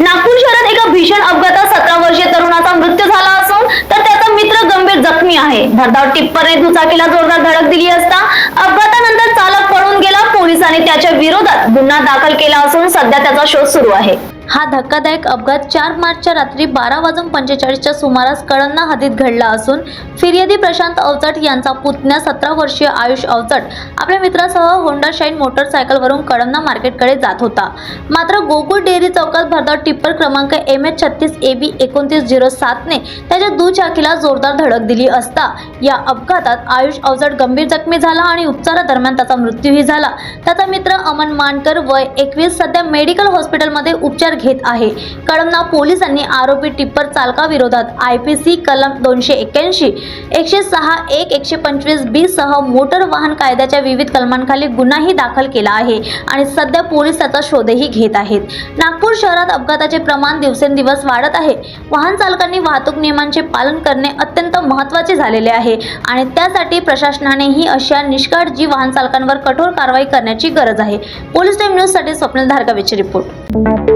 नागपूर शहरात एका भीषण अपघातात सतरा वर्षीय तरुणाचा मृत्यू झाला असून तर त्याचा मित्र गंभीर जखमी आहे. भरधाव टिप्परने दुचाकीला जोरदार धडक दिली असता अपघातानंतर चालक पळून गेला. पोलिसांनी त्याच्या विरोधात गुन्हा दाखल केला असून सध्या त्याचा शोध सुरू आहे. हा धक्कादायक अपघात चार मार्चच्या रात्री बारा वाजून पंचेचाळीसच्या सुमारास कळंना हद्दीत घडला असून फिर्यादी प्रशांत अवचट यांचा पुतण्या सतरा वर्षीय आयुष अवचट आपल्या मित्रासह होंडा शाईन मोटरसायकलवरून कळंना मार्केटकडे जात होता. मात्र गोकुळ डेअरी चौकात भरधाव टिप्पर क्रमांक एम एच छत्तीस ए बी एकोणतीस झिरो सातने त्याच्या दुचाकीला जोरदार धडक दिली असता या अपघातात आयुष अवचट गंभीर जखमी झाला आणि उपचारादरम्यान त्याचा मृत्यूही झाला. त्याचा मित्र अमन मानकर वय एकवीस सध्या मेडिकल हॉस्पिटलमध्ये उपचार घेत आहे. कळमना पोलिसांनी आरोपी टिप्पर चालकाविरोधात आय पी सी कलम दोनशे एक्क्याऐंशी एकशे सहा एक एकशे पंचवीस बी सह मोटर वाहन कायद्याच्या विविध कलमांखाली गुन्हाही दाखल केला आहे आणि सध्या पोलीस त्याचा शोधही घेत आहेत. नागपूर शहरात अपघाताचे प्रमाण दिवसेंदिवस वाढत आहे. वाहन चालकांनी वाहतूक नियमांचे पालन करणे अत्यंत महत्त्वाचे झालेले आहे आणि त्यासाठी प्रशासनानेही अशा निष्काळजी वाहन चालकांवर कठोर कारवाई करण्याची गरज आहे. पोलीस टाईम न्यूजसाठी स्वप्नील धारकावेची रिपोर्ट.